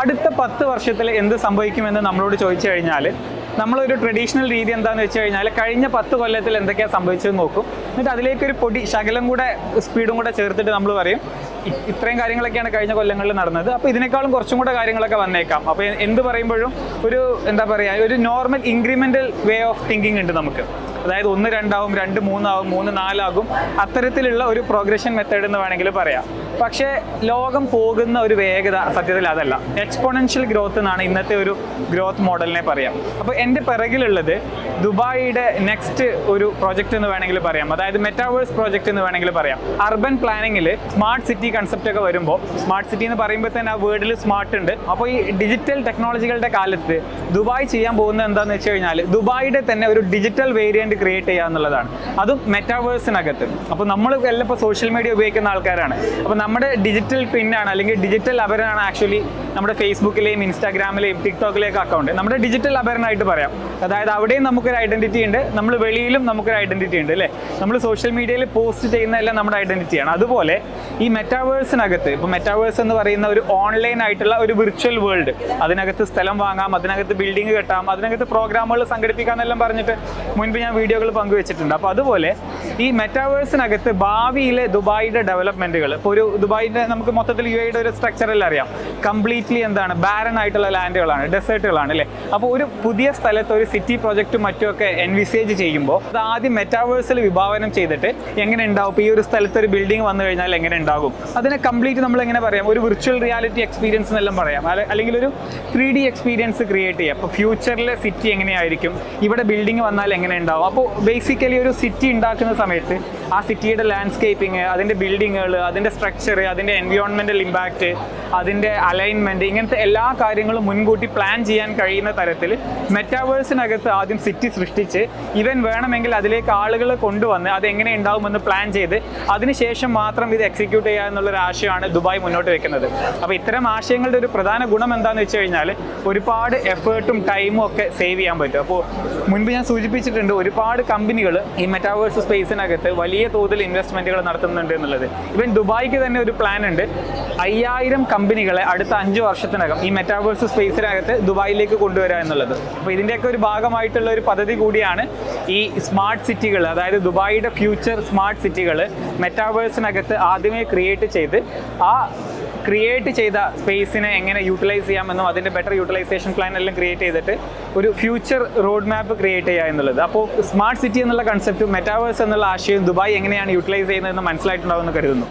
അടുത്ത പത്ത് വർഷത്തിൽ എന്ത് സംഭവിക്കുമെന്ന് നമ്മളോട് ചോദിച്ചു കഴിഞ്ഞാൽ നമ്മളൊരു ട്രഡീഷണൽ രീതി എന്താണെന്ന് വെച്ച് കഴിഞ്ഞാൽ കഴിഞ്ഞ പത്ത് കൊല്ലത്തിൽ എന്തൊക്കെയാണ് സംഭവിച്ചതെന്ന് നോക്കും. എന്നിട്ട് അതിലേക്ക് ഒരു പൊടി ശകലം കൂടെ സ്പീഡും കൂടെ ചേർത്തിട്ട് നമ്മൾ പറയും ഇത്രയും കാര്യങ്ങളൊക്കെയാണ് കഴിഞ്ഞ കൊല്ലങ്ങളിൽ നടന്നത്. അപ്പോൾ ഇതിനേക്കാളും കുറച്ചും കൂടെ കാര്യങ്ങളൊക്കെ വന്നേക്കാം. അപ്പോൾ എന്ത് പറയുമ്പോഴും ഒരു എന്താ പറയുക ഒരു normal incremental way of thinking ഉണ്ട് നമുക്ക്. അതായത് ഒന്ന് രണ്ടാവും രണ്ട് മൂന്നാവും മൂന്ന് നാലാകും അത്തരത്തിലുള്ള ഒരു പ്രോഗ്രഷൻ മെത്തേഡ് എന്ന് വേണമെങ്കിൽ പറയാം. പക്ഷേ ലോകം പോകുന്ന ഒരു വേഗത സത്യത്തിൽ അതല്ല. എക്സ്പോണൻഷ്യൽ ഗ്രോത്ത് എന്നാണ് ഇന്നത്തെ ഒരു ഗ്രോത്ത് മോഡലിനെ പറയാം. അപ്പോൾ എന്റെ പിറകിലുള്ളത് ദുബായിയുടെ നെക്സ്റ്റ് ഒരു പ്രോജക്റ്റ് എന്ന് വേണമെങ്കിൽ പറയാം. അതായത് മെറ്റാവേഴ്സ് പ്രോജക്റ്റ് എന്ന് വേണമെങ്കിൽ പറയാം. അർബൻ പ്ലാനിങ്ങിൽ സ്മാർട്ട് സിറ്റി കൺസെപ്റ്റ് ഒക്കെ വരുമ്പോൾ സ്മാർട്ട് സിറ്റി എന്ന് പറയുമ്പോൾ തന്നെ ആ വേർഡിൽ സ്മാർട്ട് ഉണ്ട്. അപ്പോൾ ഈ ഡിജിറ്റൽ ടെക്നോളജികളുടെ കാലത്ത് ദുബായ് ചെയ്യാൻ പോകുന്നത് എന്താണെന്ന് വെച്ച് കഴിഞ്ഞാൽ ദുബായിയുടെ തന്നെ ഒരു ഡിജിറ്റൽ വേരിയന്റ് ക്രിയേറ്റ് ചെയ്യുക എന്നുള്ളതാണ് അതും മെറ്റാവേഴ്സിനകത്ത് അപ്പോൾ നമ്മൾ എല്ലാം ഇപ്പോൾ സോഷ്യൽ മീഡിയ ഉപയോഗിക്കുന്ന ആൾക്കാരാണ്. അപ്പോൾ നമ്മുടെ ഡിജിറ്റൽ പിന്നാണ് അല്ലെങ്കിൽ ഡിജിറ്റൽ അപരനാണ് ആക്ച്വലി നമ്മുടെ ഫേസ്ബുക്കിലെയും ഇൻസ്റ്റാഗ്രാമിലെയും ടിക്ടോക്കിലെയൊക്കെ അക്കൗണ്ട് നമ്മുടെ ഡിജിറ്റൽ അപരനായിട്ട് പറയാം. അതായത് അവിടെയും നമുക്കൊരു ഐഡന്റിറ്റി ഉണ്ട് നമ്മൾ വെളിയിലും നമുക്കൊരു ഐഡന്റിറ്റി ഉണ്ട് അല്ലേ? നമ്മൾ സോഷ്യൽ മീഡിയയിൽ പോസ്റ്റ് ചെയ്യുന്നതെല്ലാം നമ്മുടെ ഐഡന്റിറ്റിയാണ് അതുപോലെ ഈ മെറ്റാവേഴ്സിനകത്ത് ഇപ്പോൾ മെറ്റാവേഴ്സ് എന്ന് പറയുന്ന ഒരു ഓൺലൈൻ ആയിട്ടുള്ള ഒരു വിർച്വൽ വേൾഡ് അതിനകത്ത് സ്ഥലം വാങ്ങാം അതിനകത്ത് ബിൽഡിംഗ് കെട്ടാം അതിനകത്ത് പ്രോഗ്രാമുകൾ സംഘടിപ്പിക്കാമെന്നെല്ലാം പറഞ്ഞിട്ട് മുൻപ് ഞാൻ വീഡിയോകൾ പങ്കുവച്ചിട്ടുണ്ട്. അപ്പോൾ അതുപോലെ ഈ മെറ്റാവേഴ്സിനകത്ത് ഭാവിയിലെ ദുബായിയുടെ ഡെവലപ്മെന്റുകൾ ഇപ്പോൾ ഒരു ദുബായിന്റെ നമുക്ക് മൊത്തത്തിൽ യു എയുടെ ഒരു സ്ട്രക്ചറിൽ അറിയാം. കംപ്ലീറ്റ്ലി എന്താണ്? ബാരൻ ആയിട്ടുള്ള ലാൻഡുകളാണ് ഡെസേർട്ടുകളാണ് അല്ലേ? അപ്പോൾ ഒരു പുതിയ സ്ഥലത്ത് ഒരു സിറ്റി പ്രോജക്റ്റും മറ്റുമൊക്കെ എൻവിസേജ് ചെയ്യുമ്പോൾ അത് ആദ്യം മെറ്റാവേഴ്സിൽ വിഭാവനം ചെയ്തിട്ട് എങ്ങനെ ഉണ്ടാവും? ഈ ഒരു സ്ഥലത്ത് ഒരു ബിൽഡിംഗ് വന്നു കഴിഞ്ഞാൽ എങ്ങനെ ഉണ്ടാകും? അതിനെ കംപ്ലീറ്റ് നമ്മൾ എങ്ങനെ പറയാം? ഒരു വിർച്വൽ റിയാലിറ്റി എക്സ്പീരിയൻസ് എന്നെല്ലാം പറയാം. അല്ലെങ്കിൽ ഒരു ത്രീ ഡി എക്സ്പീരിയൻസ് ക്രിയേറ്റ് ചെയ്യാം. അപ്പോൾ ഫ്യൂച്ചറിലെ സിറ്റി എങ്ങനെയായിരിക്കും? ഇവിടെ ബിൽഡിംഗ് വന്നാൽ എങ്ങനെ ഉണ്ടാവും? അപ്പോൾ ബേസിക്കലി ഒരു സിറ്റി ഉണ്ടാക്കുന്ന സമയത്ത് ആ സിറ്റിയുടെ ലാൻഡ്സ്കേപ്പിംഗ് അതിന്റെ ബിൽഡിങ്ങുകൾ അതിന്റെ സ്ട്രക്ചർ അതിന്റെ എൻവിയോൺമെന്റൽ ഇമ്പാക്റ്റ് അതിന്റെ അലൈൻമെന്റ് ഇങ്ങനത്തെ എല്ലാ കാര്യങ്ങളും മുൻകൂട്ടി പ്ലാൻ ചെയ്യാൻ കഴിയുന്ന തരത്തിൽ മെറ്റാവേഴ്സിനകത്ത് ആദ്യം സിറ്റി സൃഷ്ടിച്ച് ഇവൻ വേണമെങ്കിൽ അതിലേക്ക് ആളുകൾ കൊണ്ടുവന്ന് അത് എങ്ങനെ ഉണ്ടാവുമെന്ന് പ്ലാൻ ചെയ്ത് അതിനുശേഷം മാത്രം ഇത് എക്സിക്യൂട്ട് ചെയ്യുക എന്നുള്ളൊരു ആശയമാണ് ദുബായ് മുന്നോട്ട് വെക്കുന്നത്. അപ്പോൾ ഇത്തരം ആശയങ്ങളുടെ ഒരു പ്രധാന ഗുണം എന്താണെന്ന് വെച്ച് കഴിഞ്ഞാൽ ഒരുപാട് എഫേർട്ടും ടൈമും ഒക്കെ സേവ് ചെയ്യാൻ പറ്റും. അപ്പോൾ മുൻപ് ഞാൻ സൂചിപ്പിച്ചിട്ടുണ്ട് ഒരുപാട് കമ്പനികൾ ഈ മെറ്റാവേഴ്സ് സ്പേസിനകത്ത് വലിയ തോതിൽ ഇൻവെസ്റ്റ്മെന്റുകൾ നടത്തുന്നുണ്ട് എന്നുള്ളത്. ഇവൻ ദുബായിക്ക് തന്നെ ഒരു പ്ലാൻ ഉണ്ട്. അയ്യായിരം കമ്പനികളെ അടുത്ത അഞ്ച് വർഷത്തിനകം ഈ മെറ്റാവേഴ്സ് സ്പേസിനകത്ത് ദുബായിലേക്ക് കൊണ്ടുവരിക എന്നുള്ളത്. അപ്പോൾ ഇതിന്റെയൊക്കെ ഒരു ഭാഗമായിട്ടുള്ള ഒരു പദ്ധതി കൂടിയാണ് ഈ സ്മാർട്ട് സിറ്റികൾ അതായത് ദുബായിയുടെ ഫ്യൂച്ചർ സ്മാർട്ട് സിറ്റികൾ മെറ്റാവേഴ്സിനകത്ത് ആദ്യമേ ക്രിയേറ്റ് ചെയ്ത് ആ ക്രിയേറ്റ് ചെയ്ത സ്പേസിനെ എങ്ങനെ യൂട്ടിലൈസ് ചെയ്യാമെന്നും അതിന്റെ ബെറ്റർ യൂട്ടിലൈസേഷൻ പ്ലാൻ എല്ലാം ക്രിയേറ്റ് ചെയ്തിട്ട് ഒരു ഫ്യൂച്ചർ റോഡ് മാപ്പ് ക്രിയേറ്റ് ചെയ്യുക എന്നുള്ളത്. അപ്പോൾ സ്മാർട്ട് സിറ്റി എന്നുള്ള കൺസെപ്റ്റും മെറ്റാവേഴ്സ് എന്നുള്ള ആശയം ദുബായ് എങ്ങനെയാണ് യൂട്ടിലൈസ് ചെയ്യുന്നതെന്ന് മനസ്സിലായിട്ടുണ്ടാവുമെന്ന് കരുതുന്നു.